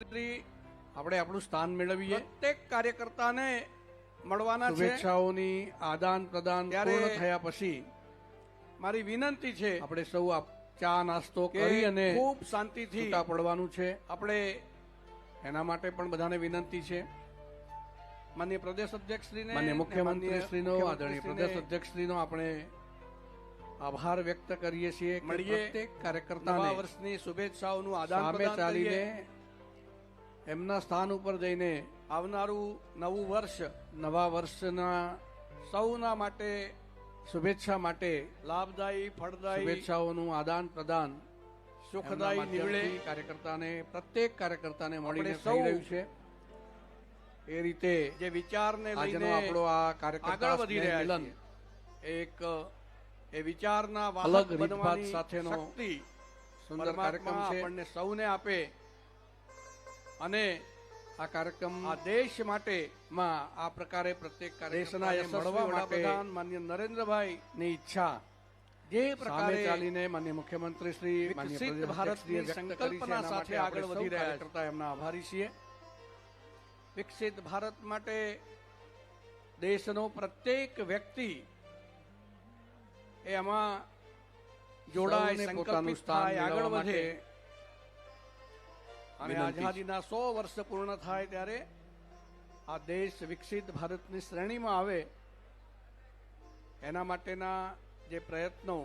આપણે આપણું સ્થાન મેળવીએ. પ્રત્યેક કાર્યકર્તાને મળવાના શુભેચ્છાઓની આદાન પ્રદાન પૂર્ણ થયા પછી મારી વિનંતી છે આપણે સૌ ચા નાસ્તો કરી અને ખૂબ શાંતિથી પડવાનું છે. આપણે એના માટે પણ બધાને વિનંતી છે. માન્ય પ્રદેશ અધ્યક્ષશ્રીને માન્ય ને મુખ્યમંત્રી શ્રીનો માનનીય આદરણીય પ્રદેશ અધ્યક્ષ શ્રીનો આપણે આભાર વ્યક્ત કરીએ છીએ મળીએ. કાર્યકર્તા વર્ષની શુભેચ્છાઓનું આદાન પ્રદાન ચાલીને એમના સ્થાન ઉપર જઈને આવનારું નવું વર્ષ નવા વર્ષના સૌના માટે શુભેચ્છા માટે લાભદાયી ફળદાયી શુભેચ્છાઓનું આદાન પ્રદાન સુખદાયી નીવડે. કાર્યકર્તાને પ્રત્યેક કાર્યકર્તાને મળીને થઈ રહ્યું છે. એ રીતે જે વિચારને લઈને આપણો આ કાર્યકર્તા આગળ વધી રહ્યા છે એક એ વિચારના અલગ રીતભાત સાથેનો સુંદર કાર્યક્રમ છે. આપણને સૌને આપે. અને આ કાર્યક્રમ આ દેશ માટે માં આ પ્રકારે પ્રત્યેક દેશના મળવા માટે માન્ય નરેન્દ્રભાઈ ની ઈચ્છા. જે પ્રકારે ચાલીને માન્ય મુખ્યમંત્રી શ્રી વિકસિત ભારતની. સંકલ્પના સાથે આગળ વધી રહ્યા કરતા એમના આભારી છીએ. વિકસિત ભારત માટે દેશનો પ્રત્યેક વ્યક્તિ એ આમાં જોડાય પોતાનું સ્થાન આગળ વધે. અને આઝાદીના સો વર્ષ પૂર્ણ થાય ત્યારે આ દેશ વિકસિત ભારતની શ્રેણીમાં આવે એના માટેના જે પ્રયત્નો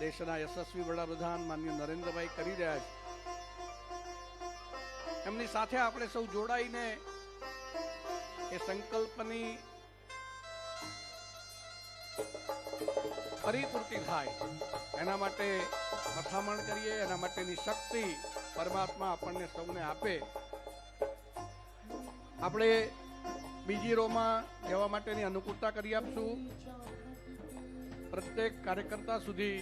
દેશના યશસ્વી વડાપ્રધાન માન્ય નરેન્દ્રભાઈ કરી રહ્યા છે. એમની સાથે આપણે સૌ જોડાઈને એ સંકલ્પની પરિપૂર્તિ થાય. એના માટે મથામણ કરીએ, એના માટેની શક્તિ પરમાત્મા આપણને સૌને આપે. આપણે બીજી રોમાં જવા માટેની અનુકૂળતા કરી આપશું. પ્રત્યેક કાર્યકર્તા સુધી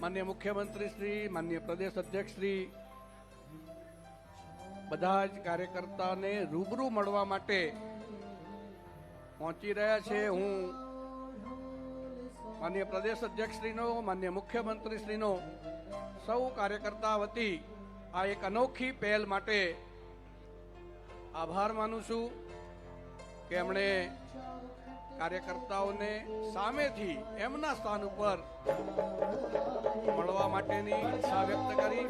માન્ય મુખ્યમંત્રી શ્રી, માન્ય પ્રદેશ અધ્યક્ષ શ્રી, બધા જ કાર્યકર્તાને રૂબરૂ મળવા માટે પહોંચી રહ્યા છે. હું માન્ય પ્રદેશ અધ્યક્ષશ્રીનો, માન્ય મુખ્યમંત્રીશ્રીનો સૌ કાર્યકર્તા વતી આ એક અનોખી પહેલ માટે આભાર માનું છું કે એમણે કાર્યકર્તાઓને સામેથી એમના સ્થાન ઉપર મળવા માટેની ઈચ્છા વ્યક્ત કરી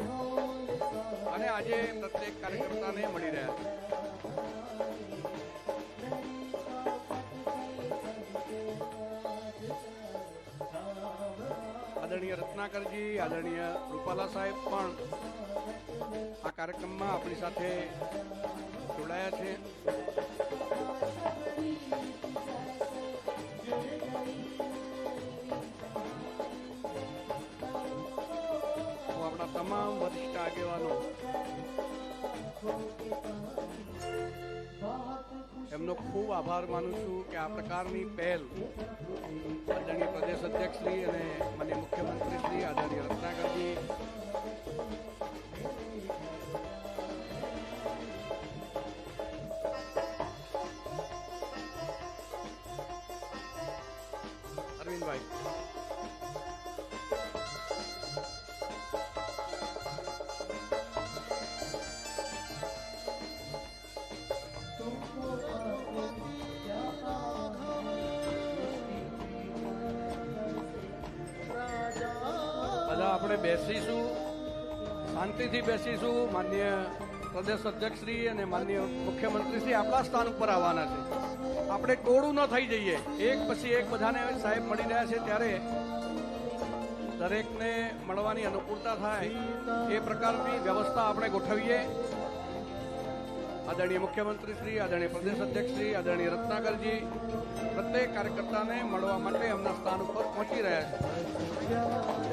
અને આજે પ્રત્યેક કાર્યકર્તાને મળી રહ્યા છે. રત્નાકરજી આદરણીય રૂપાલા સાહેબ પણ આ કાર્યક્રમમાં આપણી સાથે જોડાયા છે. આપણા તમામ વરિષ્ઠ આગેવાનો એમનો ખૂબ આભાર માનું છું કે આ પ્રકારની પહેલ આદરણીય પ્રદેશ અધ્યક્ષ શ્રી અને માન્ય મુખ્યમંત્રી શ્રી આદરણીય રત્નાકરજી બધા આપણે બેસીશું, શાંતિથી બેસીશું. માન્ય પ્રદેશ અધ્યક્ષ શ્રી અને માન્ય મુખ્યમંત્રી શ્રી આપણા સ્થાન ઉપર આવવાના છે. આપણે ટોળું ન થઈ જઈએ. એક પછી એક બધાને સાહેબ મળી રહ્યા છે ત્યારે દરેકને મળવાની અનુકૂળતા થાય એ પ્રકારની વ્યવસ્થા આપણે ગોઠવીએ. આદરણીય મુખ્યમંત્રી શ્રી આદરણીય પ્રદેશ અધ્યક્ષ શ્રી આદરણીય રત્નાકરજી પ્રત્યેક કાર્યકર્તાને મળવા માટે એમના સ્થાન ઉપર પહોંચી રહ્યા છે.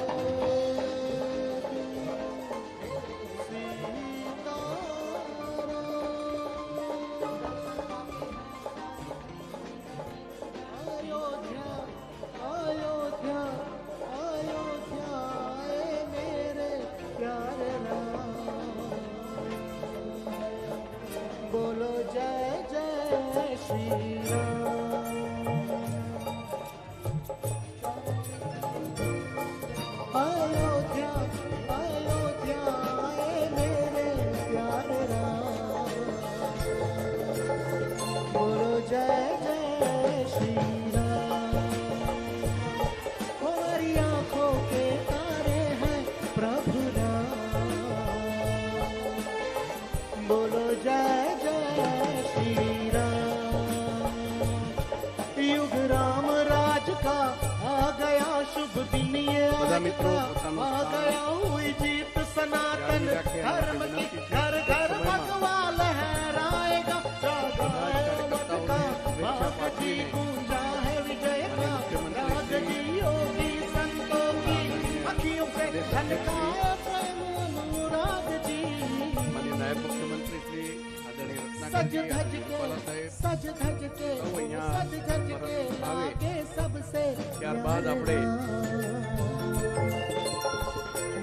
सज રત્નાકરજી धज के રૂપાલા સાહેબ सज धज के સૌ અહીંયા सज धज के પરત આવે. लागे सबसे ત્યારબાદ આપણે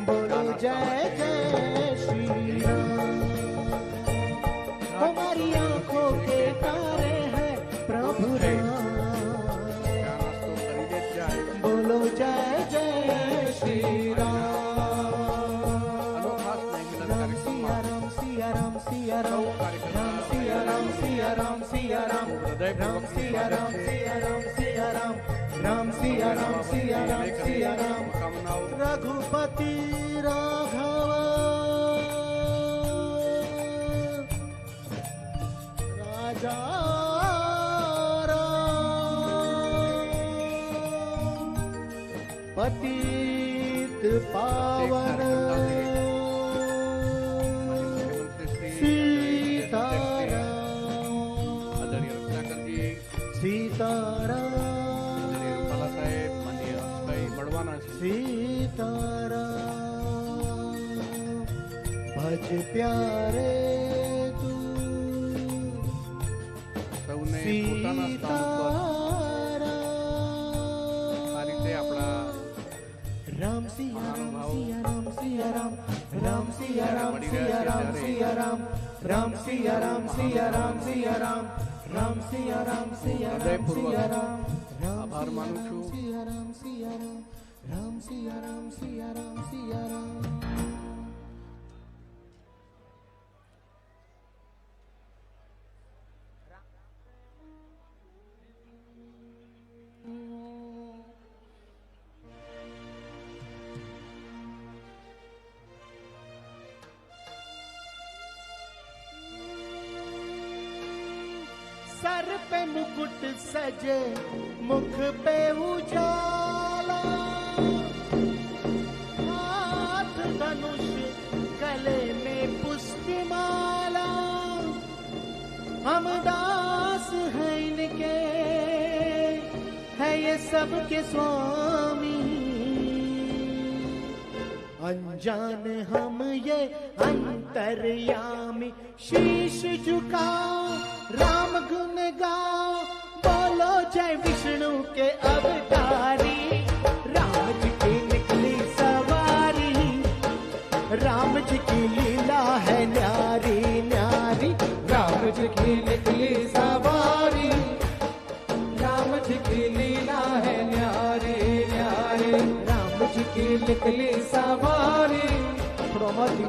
बोलो जय जय राम सिया राम सिया राम सिया राम। राम सिया राम सिया राम सिया राम। रघुपति राघव। राजा पतित पा સિયા રામ સિયા રામ રામ સિયા રામ સિયા રામ સિયા રામ રામ સિયા રામ સિયા રામ સિયા રામ આભાર માનું છું સિયા રામ સિયા રામ રામ સિયા રામ સિયા રામ સિયા રામ सर पे मुकुट सजे मुख पे उजाला। हाथ धनुष गले में पुष्पमाला हम दास हैं इनके है ये सबके स्वामी। अनजान हम ये अंतर्यामी शीश झुकाओ राम गुण गाओ, बोलो जय विष्णु के अवतारी। राम जी की निकली सवारी, राम जी की लीला है न्यारी न्यारी। राम जी की निकली सवारी, राम जी की लीला है न्यारी न्यारी। राम जी की निकली सवारी। राम जी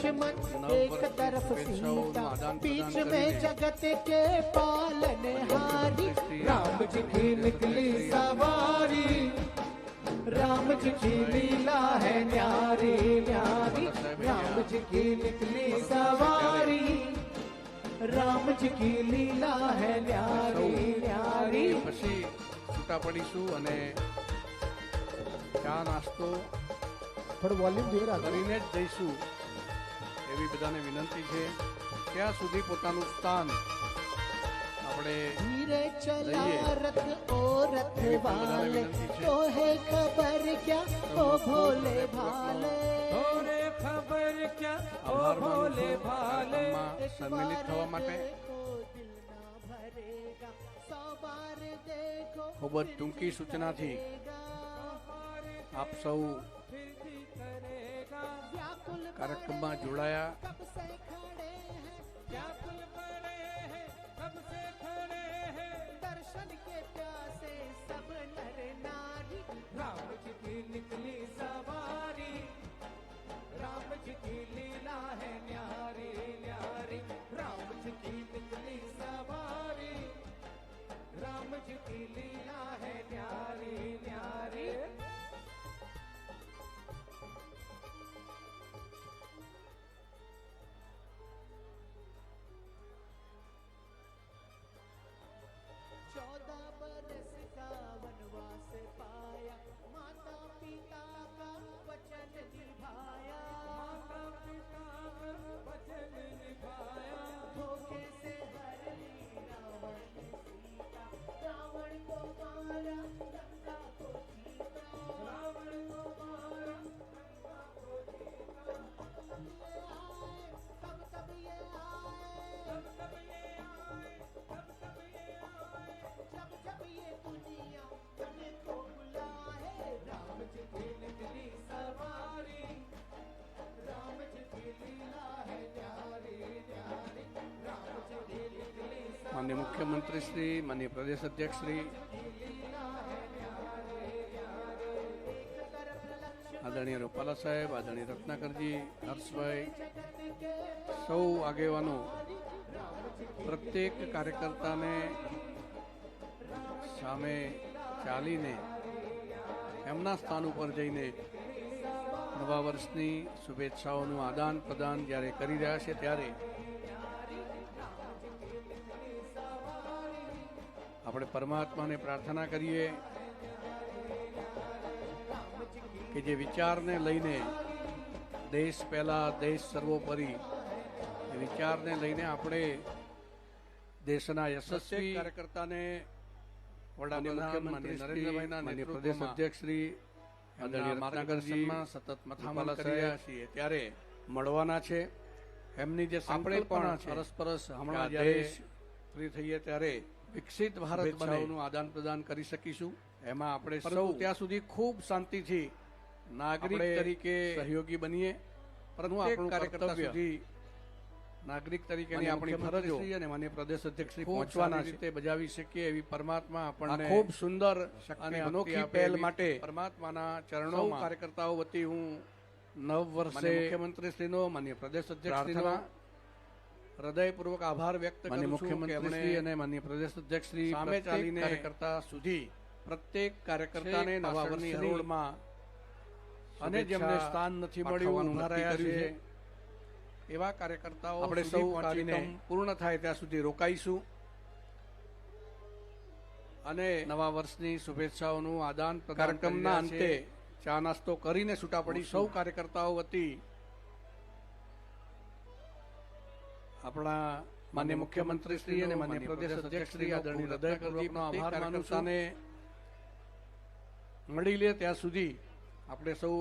लक्ष्मण एक तरफ सीता बीच में जगत के पालन हारी राम जी की निकली सवारी राम जी की लीला है न्यारी न्यारी राम जी की निकली सवारी राम जी की लीला है न्यारी न्यारी પછી છૂટા પડીશું અને ચા નાસ્તો थोड़ा वॉल्यूम धीरे रहा કરીને જ જઈશું એવી બધાને વિનંતી છે ત્યાં સુધી પોતાનું સ્થાન આપણે સન્મિલિત થવા માટે ખૂબ જ ટૂંકી સૂચનાથી આપ સૌ કાર્યક્રમમાં જોડાયા निकली सवारी राम जी की लीला है न्यारी न्यारी राम जी की निकली सवारी राम जी की लीला માન્ય મુખ્યમંત્રી શ્રી માન્ય પ્રદેશ અધ્યક્ષ શ્રી આદરણીય રૂપાલા સાહેબ આદરણીય રત્નાકરજી હર્ષભાઈ સૌ આગેવાનો પ્રત્યેક કાર્યકર્તાને સામે ચાલીને એમના સ્થાન ઉપર જઈને નવા વર્ષની શુભેચ્છાઓનું આદાન પ્રદાન જ્યારે કરી રહ્યા છે, ત્યારે આપણે પરમાત્માને પ્રાર્થના કરીએ કે જે વિચારને લઈને દેશ પહેલા દેશ સર્વોપરી એ વિચારને લઈને આપણે દેશના યશસ્વી કાર્યકર્તાને વડાપ્રધાન પ્રદેશ અધ્યક્ષ શ્રી સતત મથામણ કરી રહ્યા છીએ. ત્યારે મળવાના છે. એમની જે આપણે પણ પરસ્પરસ હમણાં જ્યારે ફ્રી થઈએ ત્યારે વિકસિત ભારત બનાવવાનું આદાન પ્રદાન કરી શકીશું. એમાં આપણે સૌ ત્યાં સુધી ખૂબ શાંતિથી નાગરિક તરીકે સહયોગી બનીએ. પરંતુ આપણું કાર્યકર્તા સુધી નાગરિક તરીકેની આપણી ફરજો અને માન્ય પ્રદેશ અધ્યક્ષ પહોંચવાના રીતે બજાવી શકીએ એવી પરમાત્મા આપણને ખૂબ સુંદર અને અનોખી પહેલ માટે પરમાત્માના ચરણો કાર્યકર્તાઓ વતી હું નવ વર્ષે મુખ્યમંત્રી શ્રીનો માન્ય પ્રદેશ અધ્યક્ષ શ્રીનો હૃદયપૂર્વક આભાર વ્યક્ત કરું છું મુખ્યમંત્રી અને માન્ય પ્રદેશ અધ્યક્ષ શ્રી સામે ચાલીને કાર્યકર્તા સુધી પ્રત્યેક કાર્યકર્તાને નવા વર્ષની હરોળમાં અને જેમને સ્થાન નથી મળ્યું ઊભા રહ્યા છે. એવા કાર્યકર્તાઓ આપણે સૌ પૂર્ણ થાય ત્યાં સુધી રોકાઈશું. અને નવા વર્ષની શુભેચ્છાઓનું આદાન કાર્યક્રમના અંતે ચા નાસ્તો કરીને છૂટા પડી સૌ કાર્યકર્તાઓ વતી આપણા માન્ય મુખ્યમંત્રી શ્રી અને માન્ય પ્રદેશ અધ્યક્ષ શ્રી આદરણીય હૃદયપૂર્વકનો આભાર માનું છું અને મળી લે ત્યાં સુધી આપણે સૌ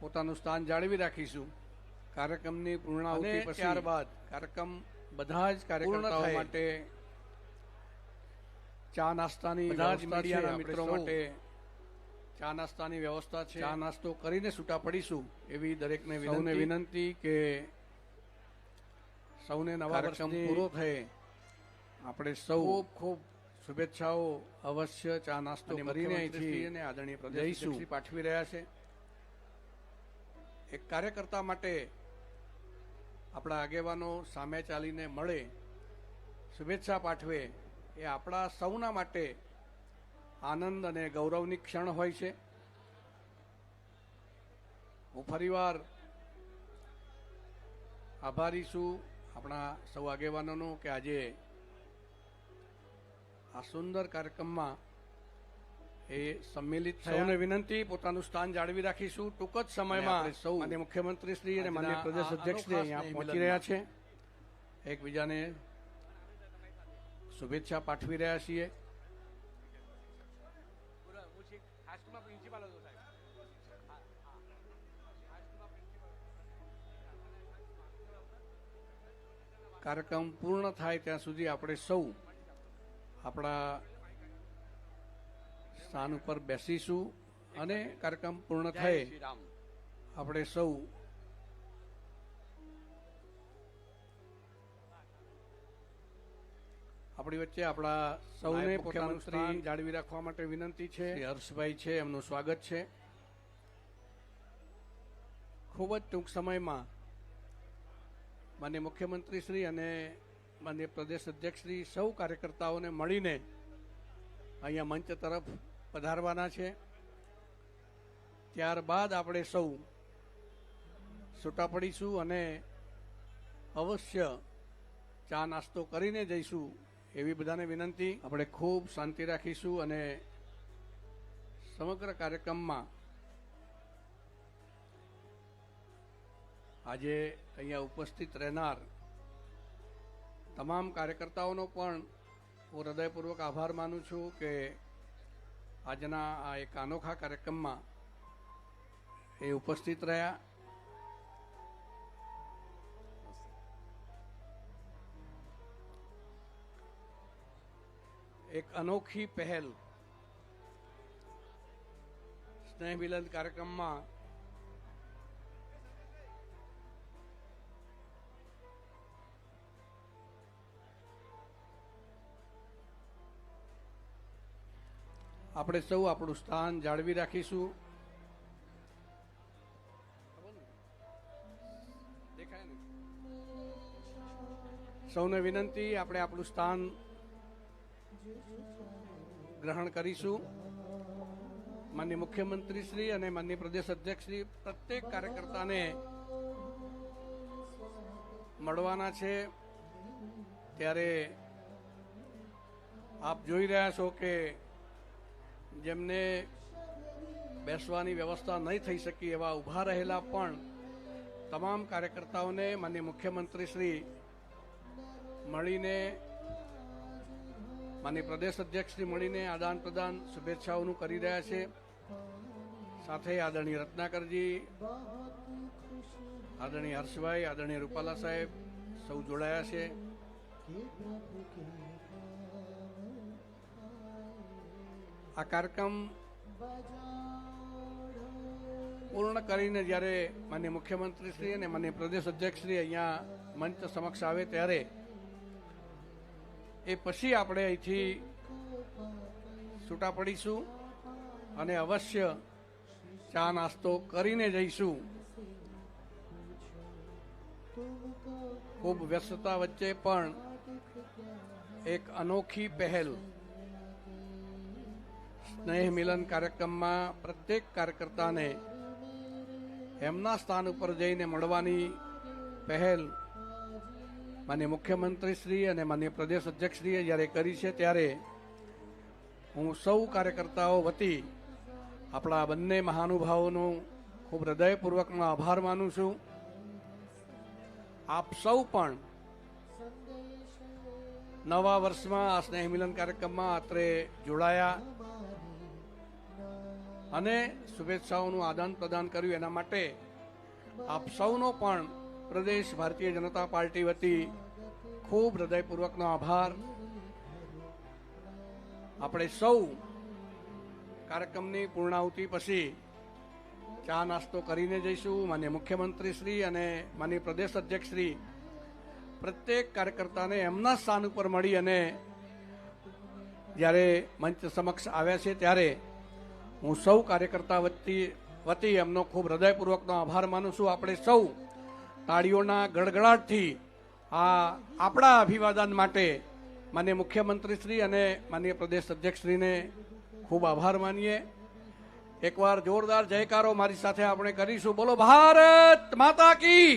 પોતાનું સ્થાન જાળવી રાખીશું. કાર્યક્રમની પૂર્ણાહુતિ ત્યારબાદ કાર્યક્રમ બધા જ કાર્યકર્તાઓ માટે ચા નાસ્તાની બધા જ મીડિયાના મિત્રો માટે ચા નાસ્તાની વ્યવસ્થા છે. ચા નાસ્તો કરીને છૂટા પડીશું. એવી દરેકને વિનંતી કે સૌને નવા વર્ષ પૂરો થયે. આપણે સૌ ખૂબ ખૂબ શુભેચ્છાઓ અવશ્ય ચા નાસ્તો કરીને અહીંથી આદરણીય પ્રદેશ પાઠવી રહ્યા છે. એક કાર્યકર્તા માટે આપણા આગેવાનો સામે ચાલીને મળે શુભેચ્છા પાઠવે એ આપણા સૌના માટે આનંદ અને ગૌરવની ક્ષણ હોય છે. હું ફરીવાર આભારી છું. આપણા સૌ આગેવાનોનો કે આજે આ સુંદર કાર્યક્રમમાં એ સંમેલિત સૌને વિનંતી પોતાનું સ્થાન જાળવી રાખીશું. ટૂંક જ સમયમાં સૌ અને મુખ્યમંત્રી શ્રી અને માન્ય પ્રદેશ અધ્યક્ષ શ્રી અહીંયા પહોંચી રહ્યા છે. એકબીજાને શુભેચ્છા પાઠવી રહ્યા છીએ. કાર્યક્રમ પૂર્ણ થાય ત્યાં સુધી આપણે સૌ આપણા સ્થાન ઉપર બેસીશું અને કાર્યક્રમ પૂર્ણ થાય આપણે સૌ આપણી વચ્ચે આપણા સૌને પોતાનું સ્થાન જાળવી રાખવા માટે વિનંતી છે. હર્ષભાઈ છે એમનું સ્વાગત છે. ખૂબ જ ટૂંક સમયમાં માન્ય મુખ્યમંત્રી શ્રી અને માન્ય પ્રદેશ અધ્યક્ષ શ્રી સૌ કાર્યકર્તાઓને મળીને અહીંયા મંચ તરફ પધારવાના છે. ત્યારબાદ આપણે સૌ છૂટા પડીશું અને અવશ્ય ચા નાસ્તો કરીને જઈશું એવી બધાને વિનંતી. આપણે ખૂબ શાંતિ રાખીશું અને સમગ્ર કાર્યક્રમમાં આજે અહીંયા ઉપસ્થિત રહેનાર તમામ કાર્યકર્તાઓનો પણ હું હૃદયપૂર્વક આભાર માનું છું કે આજના આ એક અનોખા કાર્યક્રમમાં એ ઉપસ્થિત રહ્યા. એક અનોખી પહેલ સ્નેહ મિલન કાર્યક્રમમાં આપણે સૌ આપણું સ્થાન જાળવી રાખીશું. સૌને વિનંતી, આપણે આપણું સ્થાન ગ્રહણ કરીશું. માન્ય મુખ્યમંત્રી શ્રી અને માન્ય પ્રદેશ અધ્યક્ષ શ્રી પ્રત્યેક કાર્યકર્તાને મળવાના છે. ત્યારે આપ જોઈ રહ્યા છો કે જેમને બેસવાની વ્યવસ્થા નહીં થઈ શકી એવા ઊભા રહેલા પણ તમામ કાર્યકર્તાઓને માનનીય મુખ્યમંત્રી શ્રી મળીને માનનીય પ્રદેશ અધ્યક્ષશ્રી મળીને આદાન પ્રદાન શુભેચ્છાઓનું કરી રહ્યા છે. સાથે આદરણીય રત્નાકરજી, આદરણીય હર્ષભાઈ, આદરણીય રૂપાલા સાહેબ સૌ જોડાયા છે. આ કાર્યક્રમ પૂર્ણ કરીને જ્યારે માન્ય મુખ્યમંત્રી શ્રી અને માન્ય પ્રદેશ અધ્યક્ષ શ્રી અહીંયા મંચ સમક્ષ આવે ત્યારે એ પછી આપણે અહીંથી છૂટા પડીશું અને અવશ્ય ચા નાસ્તો કરીને જઈશું. ખૂબ વ્યસ્તતા વચ્ચે પણ એક અનોખી પહેલ સ્નેહ મિલન કાર્યક્રમમાં પ્રત્યેક કાર્યકર્તાને એમના સ્થાન ઉપર જઈને મળવાની પહેલ માન્ય મુખ્યમંત્રી શ્રી અને માન્ય પ્રદેશ અધ્યક્ષશ્રીએ જ્યારે કરી છે, ત્યારે હું સૌ કાર્યકર્તાઓ વતી આપણા બંને મહાનુભાવોનો ખૂબ હૃદયપૂર્વકનો આભાર માનું છું. આપ સૌ પણ નવા વર્ષમાં આ સ્નેહ મિલન કાર્યક્રમમાં અત્રે જોડાયા. અને શુભેચ્છાઓનું આદાન પ્રદાન કર્યું. એના માટે આપ સૌનો પણ પ્રદેશ ભારતીય જનતા પાર્ટી વતી ખૂબ હૃદયપૂર્વકનો આભાર. આપણે સૌ કાર્યક્રમની પૂર્ણાહુતિ પછી ચા નાસ્તો કરીને જઈશું. માન્ય મુખ્યમંત્રી શ્રી અને માન્ય પ્રદેશ અધ્યક્ષ શ્રી પ્રત્યેક કાર્યકર્તાને એમના સ્થાન ઉપર મળી અને જ્યારે મંચ સમક્ષ આવ્યા છે ત્યારે હું સૌ કાર્યકર્તા વતી વતી એમનો ખૂબ હૃદયપૂર્વકનો આભાર માનું છું. આપણે સૌ તાળીઓના ગડગડાટથી આ આપણા અભિવાદન માટે માન્ય મુખ્યમંત્રી શ્રી અને માન્ય પ્રદેશ અધ્યક્ષશ્રીને ખૂબ આભાર માનીએ. એકવાર જોરદાર જયકારો મારી સાથે આપણે કરીશું. બોલો, ભારત માતા કી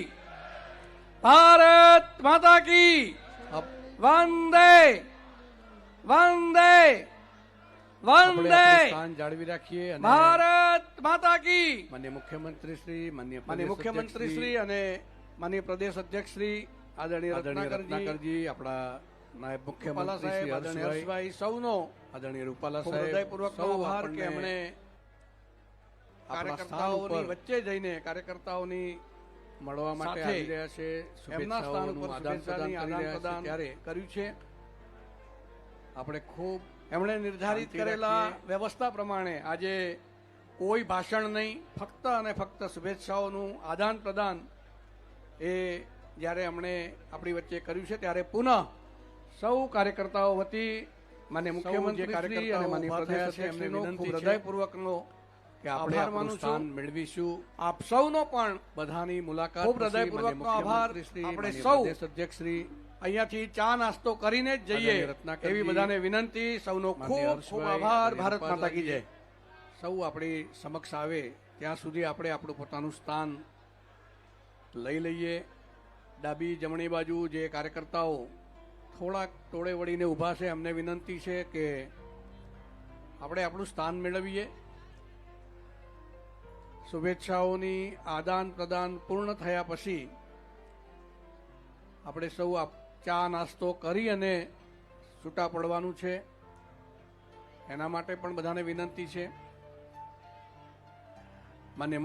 ભારત માતા કી વંદે વંદે વંદે જાળવી રાખીએ ભારત માતા કી. માન્ય મુખ્યમંત્રી શ્રી માન્ય મુખ્યમંત્રી શ્રી અને માન્ય પ્રદેશ અધ્યક્ષ શ્રી આદરણીય રત્નાકરજી. આપણા નાયબ મુખ્યમંત્રી શ્રી આદરણીય હર્ષભાઈ. સૌનો આદરણીય રૂપાલા સાહેબ હૃદયપૂર્વક આભાર કે એમણે કાર્યકર્તાઓની વચ્ચે જઈને કાર્યકર્તાઓની મળવા માટે આવી રહ્યા છે એમના સ્થાન ઉપર શુભેચ્છાની આદાન પ્રદાન કર્યું છે. આપણે ખૂબ એમણે નિર્ધારિત કરેલા વ્યવસ્થા પ્રમાણે આજે કોઈ ભાષણ નહીં ફક્ત અને ફક્ત શુભેચ્છાઓનું આદાન પ્રદાન એ જ્યારે એમણે આપણી વચ્ચે કર્યું છે ત્યારે પુનઃ સૌ કાર્યકર્તાઓ વતી માન્ય મુખ્યમંત્રી અને માન્ય પ્રદેશ અધ્યક્ષશ્રીનો ખૂબ હૃદયપૂર્વકનો કે આપણે આપણું સ્થાન મેળવીશું. આપ સૌનો પણ બધાની મુલાકાત ખૂબ હૃદયપૂર્વકનો આભાર. આપણે સૌ અધ્યક્ષ શ્રી અહીંયાથી ચા નાસ્તો કરીને જ જઈએ એવી બધાને વિનંતી. સૌનો ખૂબ ખૂબ આભાર ભારત માતા કી જય. સૌ આપણી સમક્ષ આવે ત્યાં સુધી આપણે આપણું પોતાનું સ્થાન લઈ લઈએ. ડાબી જમણી બાજુ જે કાર્યકર્તાઓ થોડાક ટોળે વળીને ઊભા છે અમને વિનંતી છે કે આપણે આપણું સ્થાન મેળવીએ. શુભેચ્છાઓની આદાન પ્રદાન પૂર્ણ થયા પછી આપણે સૌ આ ચા નાસ્તો કરી અને છૂટા પડવાનું છે. એના માટે પણ બધાને વિનંતી છે. માન્ય